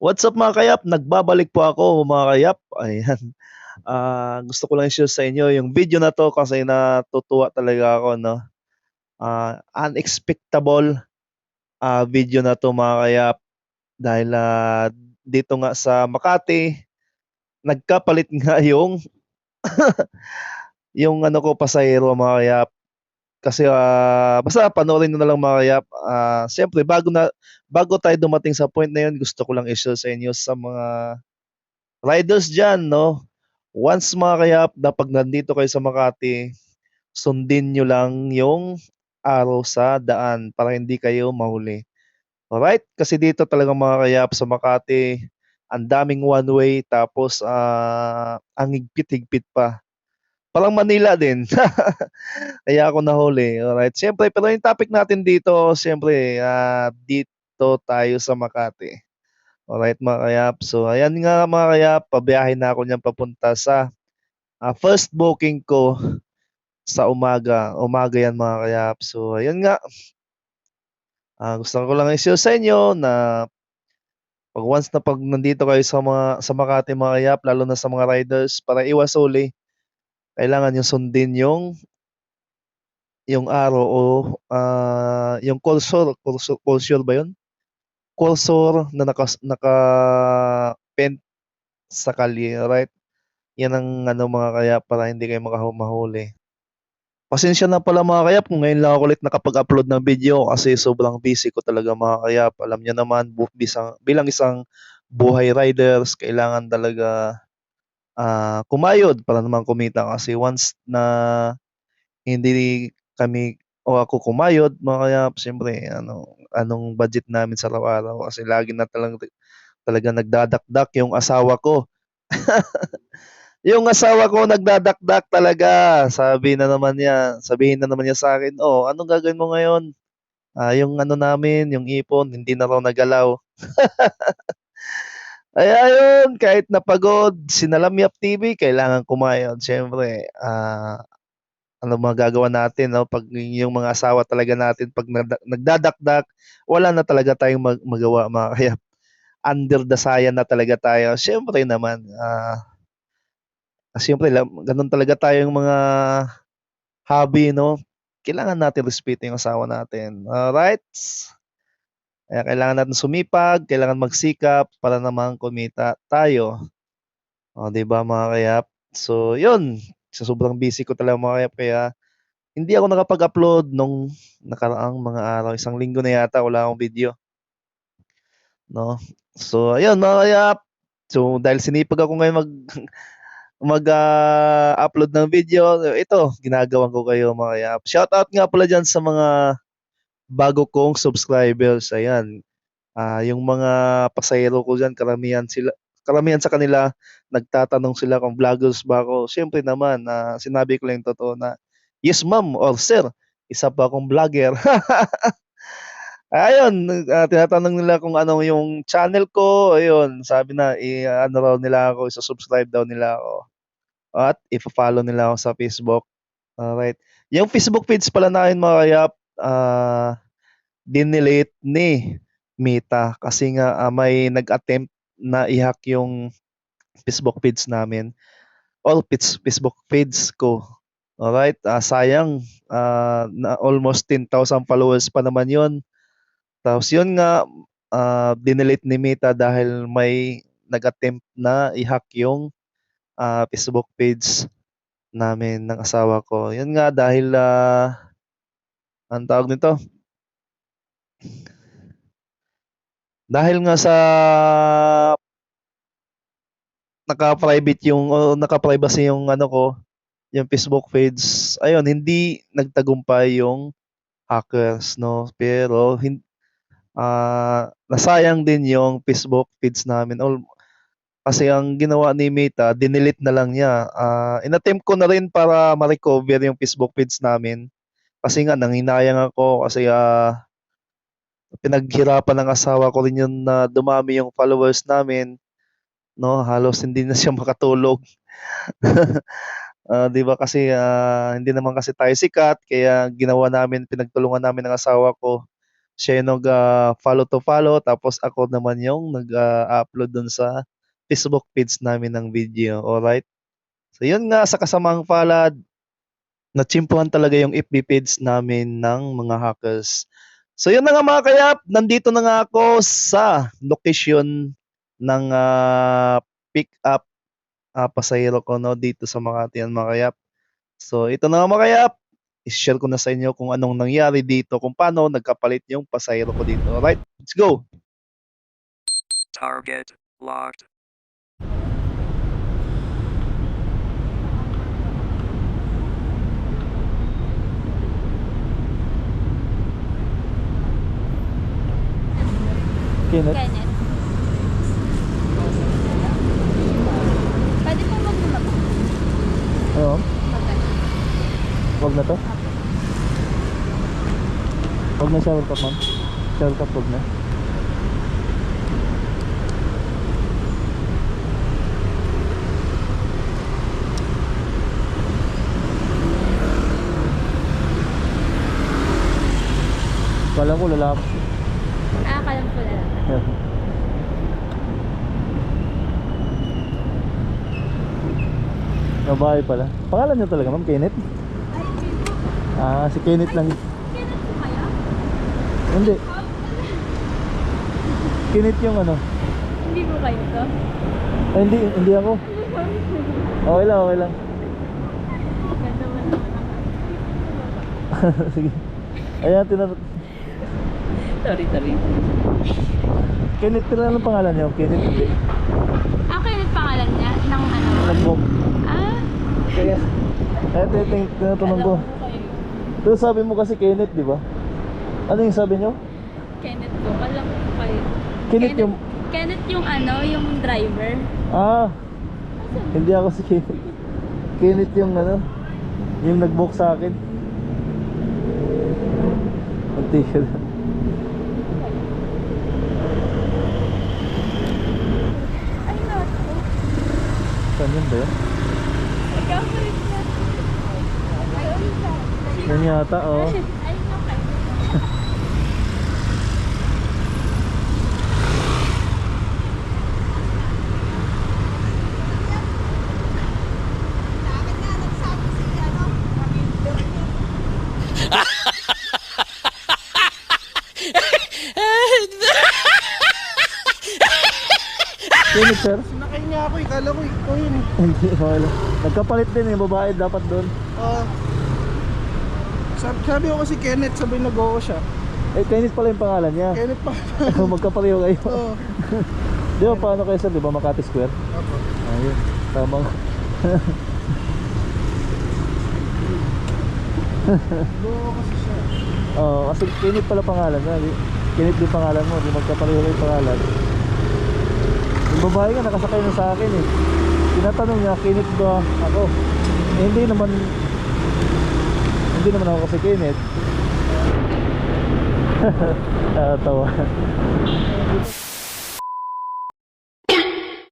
What's up mga kayap? Nagbabalik po ako mga kayap. Ayan. Ah, gusto ko lang i-share sa inyo yung video na 'to kasi natutuwa talaga ako 'no. Ah, unexpectable, ah, video na 'to mga kayap dahil, ah, dito nga sa Makati, nagkapalit nga yung yung ano ko pasahero mga kayap. Kasi, ah, basta panoorin niyo na lang mga kayap. Ah, siyempre bago na bago tayo dumating sa point na yun gusto ko lang i-share sa inyo sa mga riders diyan 'no. Once mga kayap na 'pag nandito kayo sa Makati, sundin niyo lang yung araw sa daan para hindi kayo mahuli. Alright? Kasi dito talaga mga kayap sa Makati, ang daming one way tapos, ah, ang higpit-higpit pa. Parang Manila din. Kaya ako nahuli, alright. Siyempre pero yung topic natin dito siyempre, ah, dito tayo sa Makati. Alright mga kayap. So ayan nga mga kayap, pabiyahe na ako niyan papunta sa, ah, first booking ko sa umaga. Umaga yan mga kayap. So ayun nga. Ah, gusto ko lang i-share sa inyo na 'pag once na 'pag nandito kayo sa mga sa Makati mga kayap lalo na sa mga riders para iwas huli, kailangan niyo sundin yung yung araw o, ah, yung cursor, cursor cursor ba yun? Cursor na nakas naka-pent sa kalye, alright? Yan ang ano mga kayap para hindi kayo makahu mahuli. Pasensya na pala mga kayap kung ngayon lang ako ulit nakapag-upload ng video kasi sobrang busy ko talaga mga kayap. Alam niyo naman bu bisang bilang isang buhay riders kailangan talaga, ah, kumayod para naman kumita kasi once na hindi kami o ako kumayod mga kayap siyempre ano, anong budget namin sa araw-araw kasi lagi na talang talagang nagdadakdak yung asawa ko. Yung asawa ko nagdadakdak talaga. Sabi na naman niya sabihin na naman niya sa'kin, "Oh, anong gagawin mo ngayon? Ah, yung ano namin, yung ipon hindi na raw nagalaw." Kaya ayun, kahit na pagod, sinalamyap TV kailangan kumayod siyempre, ah, ano magagawa natin 'no 'pag yung mga asawa talaga natin 'pag nagda nagdadakdak, wala na talaga tayong mag magawa mga kayap. Under the sayan na talaga tayo. Siyempre naman, ah siyempre lam gano'n talaga tayong mga hobby 'no, kailangan natin respeto yung asawa natin, alrights. Kaya kailangan natin sumipag, kailangan magsikap para naman kumita tayo. Oh, 'di ba mga kayap? So yun, sa sobrang busy ko talaga mga kayap kaya hindi ako nakapag-upload nung nakaraang mga araw, isang linggo na yata wala akong video. 'No? So ayun mga kayap, so dahil sinipag ako ngayon mag mag, ah, upload ng video, ito ginagawan ko kayo mga kayap. Shoutout nga pala diyan sa mga bago kong subscribers, ayan. Ah, yung mga pasahero ko diyan karamihan sila karamihan sa kanila nagtatanong sila kung vloggers ba ako. Siyempre naman, ah, sinabi ko lang totoo na, "Yes ma'am or sir, isa po akong vlogger." Ayun, ah, tinatanong nila kung ano yung channel ko, ayun sabi na i-aano raw nila ako, isa-subscribe daw nila ako at ifa-follow nila ako sa Facebook, alright. Yung Facebook page pala namin mga kayap, ah, dinelete ni Meta kasi nga, ah, may nag-attempt na i-hack yung Facebook page namin or pits Facebook page ko, alright. Ah, sayang, ah, na almost 10,000 followers pa naman yun. Tapos yun nga, ah, dinelete ni Meta dahil may nag-attempt na i-hack yung, ah, Facebook page namin ng asawa ko. Yun nga dahil, ah, anong tawag nito? Dahil nga sa naka-private yung o naka-privacy yung ano ko, yung Facebook page, ayun hindi nagtagumpay yung hackers 'no. Pero hin ah, nasayang din yung Facebook page namin ol kasi ang ginawa ni Meta dinelete na lang niya. Ah, in-attempt ko na rin para ma-recover yung Facebook page namin kasi nga nanghinayang ako kasi, ah, pinaghirapan ng asawa ko rin yun na dumami yung followers namin 'no, halos hindi na siya makatulog. Ah, 'di ba kasi, ah, hindi naman kasi tayo sikat kaya ginawa namin pinagtulungan namin ng asawa ko. Siya yung nag, ah, follow to follow tapos ako naman yung nag, ah, dun sa Facebook page namin ng video, alright? So yun nga, sa kasamaang palad, natsimpuhan talaga yung FB page namin ng mga hackers. So yun na nga mga kayap, nandito na nga ako sa location ng, ah, pick up, ah, pasahero ko 'no, dito sa Makati yan mga kayap. So ito na nga mga kayap, i-share ko na sa inyo kung anong nangyari dito, kung paano nagkapalit yung pasahero ko dito, alright? Let's go! Target locked. Kenneth? Kenneth. Pwede po mag-lumabas. Oo, Maganda. wag na to. Wag na shower cup, ma'am. Shower cup, wag na. Kala ko lalaki. Ah, kalam po na lang. Babae pala. Pangalan niyo talaga, ma'am? Kenneth? Ay, po. Ah, si Kenneth lang. Kenneth po kaya? Hindi. Kenneth yung ano. Hindi po kayo to? Ay, hindi, hindi ako. Okay lang, okay lang. Ganda mo naman Sige. Ayan, tinan... Sorry, sorry. Kenneth, tinan ang pangalan niyo. Kenneth, hindi. Ah, Kenneth pangalan niya? Nang ano? Nag-book. Ah, Kaya, kaya titing- tinatanong ko. Pero sabi mo kasi Kenneth, di ba? Ano yung sabi niyo? Kenneth po. Alam ko kayo. Kenneth yung... Kenneth yung ano, yung driver. Ah, hindi ako si Kenneth. Kenneth yung ano, yung nag-book sa akin. Mag-t-shirt. Ay, Ganyan ba yun? Yun. Sir. Ako, ikala ko ikaw yun. eh. Hindi, okay lang. Nagkapalit din yung babae dapat doon. Ah. sabi, sabi ko kasi Kenneth, sabi nag-oo siya. Eh, Kenneth pala yung pangalan niya. Kenneth pa. Magkapareho kayo. Oo. Di ba paano kayo sir? Di ba Makati Square? Opo. Ayun. Tamang. Nag-oo kasi siya. Oo, kasi Kenneth pala pangalan niya. Kenneth din pangalan mo. Di magkapareho kayo pangalan. Babae nga nakasakay na sa akin eh. Tinatanong niya, Kenneth ba ako? Eh, hindi naman hindi naman ako kasi. Ah, tawa.